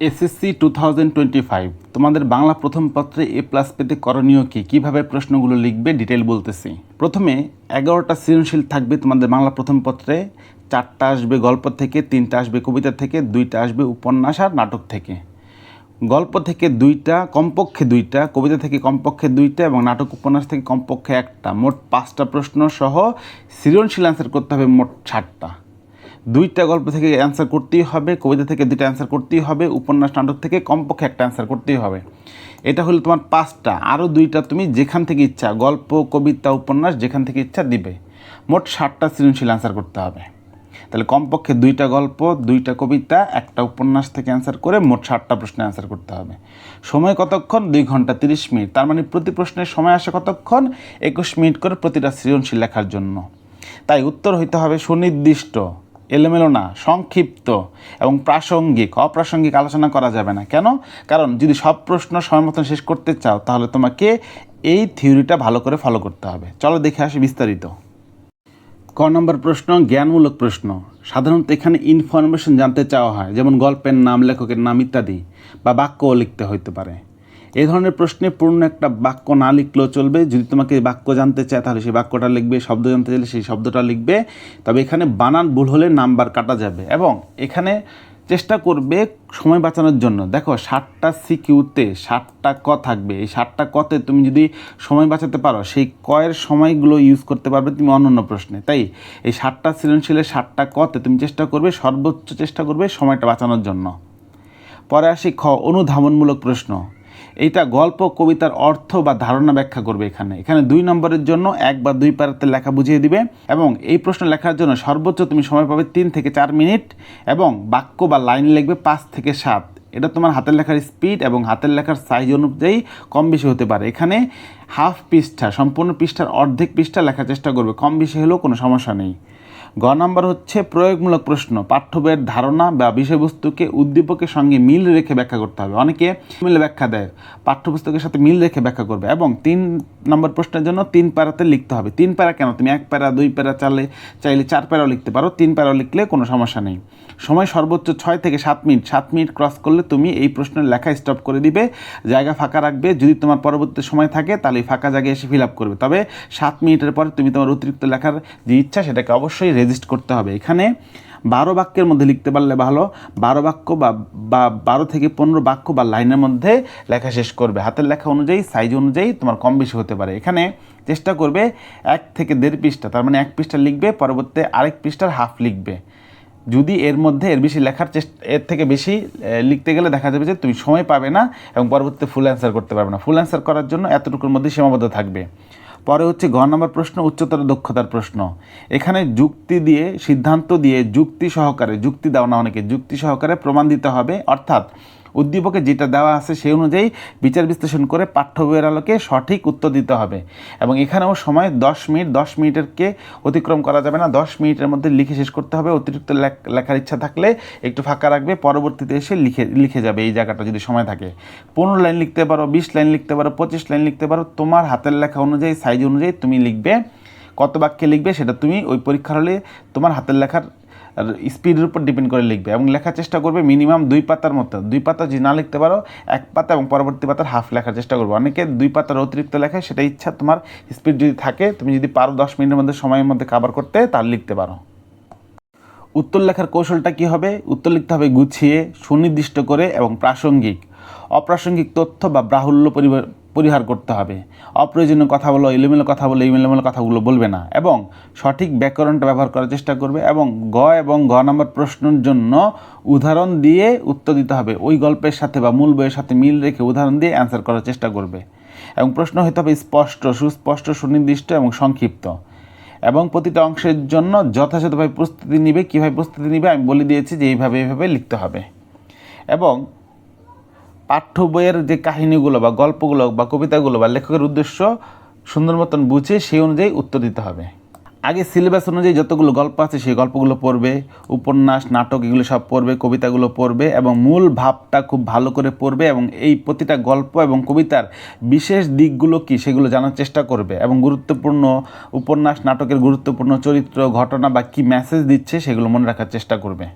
SSC two thousand twenty five তোমাদের বাংলা প্রথম পত্রে এ প্লাস পেতে করণীয় কী? কীভাবে প্রশ্নগুলো লিখবে? ডিটেল বলতেছি। প্রথমে এগারোটা সৃজনশীল থাকবে তোমাদের বাংলা প্রথম পত্রে। চারটা আসবে গল্প থেকে, তিনটা আসবে কবিতা থেকে, দুইটা আসবে উপন্যাস আর নাটক থেকে। গল্প থেকে দুইটা, কমপক্ষে দুইটা, কবিতা থেকে কমপক্ষে দুইটা এবং নাটক উপন্যাস থেকে কমপক্ষে একটা। মোট পাঁচটা প্রশ্ন সহ সৃজনশীল অ্যান্সার করতে হবে মোট ষাটটা দুইটা গল্প থেকে অ্যান্সার করতেই হবে, কবিতা থেকে দুইটা অ্যান্সার করতেই হবে, উপন্যাস, নাটক থেকে কমপক্ষে একটা অ্যান্সার করতেই হবে। এটা হলো তোমার পাঁচটা। আরও দুইটা তুমি যেখান থেকে ইচ্ছা, গল্প, কবিতা, উপন্যাস যেখান থেকে ইচ্ছা দিবে। মোট ষাটটা সৃজনশীল অ্যান্সার করতে হবে। তাহলে কমপক্ষে দুইটা গল্প, দুইটা কবিতা, একটা উপন্যাস থেকে অ্যান্সার করে মোট ষাটটা প্রশ্নের অ্যান্সার করতে হবে। সময় কতক্ষণ? দুই ঘণ্টা তিরিশ মিনিট। তার মানে প্রতি প্রশ্নের সময় আসে কতক্ষণ? একুশ মিনিট করে প্রতিটা সৃজনশীল লেখার জন্য। তাই উত্তর হইতে হবে সুনির্দিষ্ট। এলোমেলো না, সংক্ষিপ্ত এবং প্রাসঙ্গিক, অপ্রাসঙ্গিক আলোচনা করা যাবে না। কেন? কারণ যদি সব প্রশ্ন সময় মতন শেষ করতে চাও, তাহলে তোমাকে এই থিওরিটা ভালো করে ফলো করতে হবে। চলো দেখে আসি বিস্তারিত। ক নম্বর প্রশ্ন, জ্ঞানমূলক প্রশ্ন। সাধারণত এখানে ইনফরমেশন জানতে চাওয়া হয়, যেমন গল্পের নাম, লেখকের নাম ইত্যাদি, বা বাক্যও লিখতে হইতে পারে। এই ধরনের প্রশ্নে পূর্ণ একটা বাক্য না লিখলেও চলবে। যদি তোমাকে বাক্য জানতে চায়, তাহলে সেই বাক্যটা লিখবে শব্দ জানতে চাইলে সেই শব্দটা লিখবে। তবে এখানে বানান ভুল হলে নাম্বার কাটা যাবে এবং এখানে চেষ্টা করবে সময় বাঁচানোর জন্য। দেখো ষাটটা সিকিউতে ষাটটা ক থাকবে। এই ষাটটা কতে তুমি যদি সময় বাঁচাতে পারো, সেই কয়ের সময়গুলো ইউজ করতে পারবে তুমি অন্য অন্য প্রশ্নে। তাই এই ষাটটা সৃজনশীলের ষাটটা কতে তুমি চেষ্টা করবে, সর্বোচ্চ চেষ্টা করবে সময়টা বাঁচানোর জন্য। পরে আসি খ, অনুধাবনমূলক প্রশ্ন। এইটা গল্প, কবিতার অর্থ বা ধারণা ব্যাখ্যা করবে এখানে। এখানে দুই নম্বরের জন্য এক বা দুই পারাতে লেখা বুঝিয়ে দিবে এবং এই প্রশ্ন লেখার জন্য সর্বোচ্চ তুমি সময় পাবে তিন থেকে চার মিনিট এবং বাক্য বা লাইন লিখবে পাঁচ থেকে সাত। এটা তোমার হাতের লেখার স্পিড এবং হাতের লেখার সাইজ অনুযায়ী কম বেশি হতে পারে। এখানে হাফ পৃষ্ঠা, সম্পূর্ণ পৃষ্ঠার অর্ধেক পৃষ্ঠা লেখার চেষ্টা করবে। কম বেশি হলেও কোনো সমস্যা নেই। গ নম্বর হচ্ছে প্রয়োগমূলক প্রশ্ন পাঠ্য বইয়ের ধারণা বা বিষয়বস্তুকে উদ্দীপকের সঙ্গে মিল রেখে ব্যাখ্যা করতে হবে। অনেকে মিলে ব্যাখ্যা দেয়, পাঠ্যপুস্তকের সাথে মিল রেখে ব্যাখ্যা করবে এবং তিন নম্বর প্রশ্নের জন্য তিন প্যারাতে লিখতে হবে। তিন প্যারা কেন? তুমি এক প্যারা, দুই প্যারা, চালে, চাইলে চার প্যারাও লিখতে পারো। তিন প্যারাও লিখলে কোনো সমস্যা নেই। সময় সর্বোচ্চ ছয় থেকে সাত মিনিট। সাত মিনিট ক্রস করলে তুমি এই প্রশ্নের লেখা স্টপ করে দিবে। জায়গা ফাঁকা রাখবে। যদি তোমার পরবর্তী সময় থাকে, তাহলে ফাঁকা জায়গায় এসে ফিল আপ করবে। তবে সাত মিনিটের পরে তুমি তোমার অতিরিক্ত লেখার যে ইচ্ছা, সেটাকে অবশ্যই রেজিস্ট করতে হবে। এখানে বারো বাক্যের মধ্যে লিখতে পারলে ভালো। বারো বাক্য বা বা বারো থেকে পনেরো বাক্য বা লাইনের মধ্যে লেখা শেষ করবে। হাতের লেখা অনুযায়ী সাইজ অনুযায়ী তোমার কম বেশি হতে পারে। এখানে চেষ্টা করবে এক থেকে দেড় পৃষ্ঠা, তার মানে এক পৃষ্ঠা লিখবে পরবর্তী আরেক পৃষ্ঠার হাফ লিখবে। যদি এর মধ্যে এর বেশি লেখার চেষ্টা, এর থেকে বেশি লিখতে গেলে দেখা যাবে যে তুমি সময় পাবে না এবং পরবর্তীতে ফুল অ্যান্সার করতে পারবে না। ফুল অ্যান্সার করার জন্য এতটুকুর মধ্যে সীমাবদ্ধ থাকবে। পরে হচ্ছে ঘ নম্বর প্রশ্ন, উচ্চতর দক্ষতার প্রশ্ন। এখানে যুক্তি দিয়ে, সিদ্ধান্ত দিয়ে যুক্তি সহকারে, যুক্তি দাও না অনেকে, যুক্তি সহকারে প্রমাণ দিতে হবে। অর্থাৎ উদ্দীপকে যেটা দেওয়া আছে সেই অনুযায়ী বিচার বিশ্লেষণ করে পাঠ্য বইয়ের আলোকে সঠিক উত্তর দিতে হবে। এবং এখানেও সময় দশ মিনিট, দশ মিনিটেরকে অতিক্রম করা যাবে না। দশ মিনিটের মধ্যে লিখে শেষ করতে হবে। অতিরিক্ত লেখার ইচ্ছা থাকলে একটু ফাঁকা রাখবে। পরবর্তীতে এসে লিখে লিখে যাবে এই জায়গাটা যদি সময় থাকে। পনেরো লাইন লিখতে পারো, বিশ লাইন লিখতে পারো, পঁচিশ লাইন লিখতে পারো। তোমার হাতের লেখা অনুযায়ী, সাইজ অনুযায়ী তুমি লিখবে। কত বাক্যে লিখবে সেটা তুমি ওই পরীক্ষার হলে তোমার হাতের লেখার স্পিডের উপর ডিপেন্ড করে লিখবে এবং লেখার চেষ্টা করবে মিনিমাম দুই পাতার মতো। দুই পাতা যদি না লিখতে পারো, এক পাতা এবং পরবর্তী পাতার হাফ লেখার চেষ্টা করব। অনেকে দুই পাতার অতিরিক্ত লেখায় সেটা ইচ্ছা, তোমার স্পিড যদি থাকে, তুমি যদি পারো দশ মিনিটের মধ্যে সময়ের মধ্যে কাবার করতে তার লিখতে পারো। উত্তর লেখার কৌশলটা কি হবে? উত্তর লিখতে হবে গুছিয়ে, সুনির্দিষ্ট করে এবং প্রাসঙ্গিক। অপ্রাসঙ্গিক তথ্য বা পরিবার পরিহার করতে হবে। অপ্রয়োজনীয় কথা বলো, এলোমেলো কথা বলো, এলোমেলো কথাগুলো বলবে না এবং সঠিক ব্যাকরণটা ব্যবহার করার চেষ্টা করবে এবং গ এবং গ নম্বর প্রশ্নের জন্য উদাহরণ দিয়ে উত্তর দিতে হবে। ওই গল্পের সাথে বা মূল বইয়ের সাথে মিল রেখে উদাহরণ দিয়ে অ্যান্সার করার চেষ্টা করবে। এবং প্রশ্ন হতে হবে স্পষ্ট, সুস্পষ্ট, সুনির্দিষ্ট এবং সংক্ষিপ্ত। এবং প্রতিটা অংশের জন্য যথাযথভাবে প্রস্তুতি নিবে। কীভাবে প্রস্তুতি নিবে? আমি বলে দিয়েছি যে এইভাবে এইভাবে লিখতে হবে। এবং পাঠ্য বইয়ের যে কাহিনীগুলো বা গল্পগুলো বা কবিতাগুলো বা লেখকের উদ্দেশ্য সুন্দর মতন বুঝে সেই অনুযায়ী উত্তর দিতে হবে। আগে সিলেবাস অনুযায়ী যতগুলো গল্প আছে সেই গল্পগুলো পড়বে, উপন্যাস, নাটক এগুলো সব পড়বে, কবিতাগুলো পড়বে এবং মূল ভাবটা খুব ভালো করে পড়বে এবং এই প্রতিটা গল্প এবং কবিতার বিশেষ দিকগুলো কি সেগুলো জানার চেষ্টা করবে এবং গুরুত্বপূর্ণ উপন্যাস, নাটকের গুরুত্বপূর্ণ চরিত্র, ঘটনা বা কী মেসেজ দিচ্ছে সেগুলো মনে রাখার চেষ্টা করবে।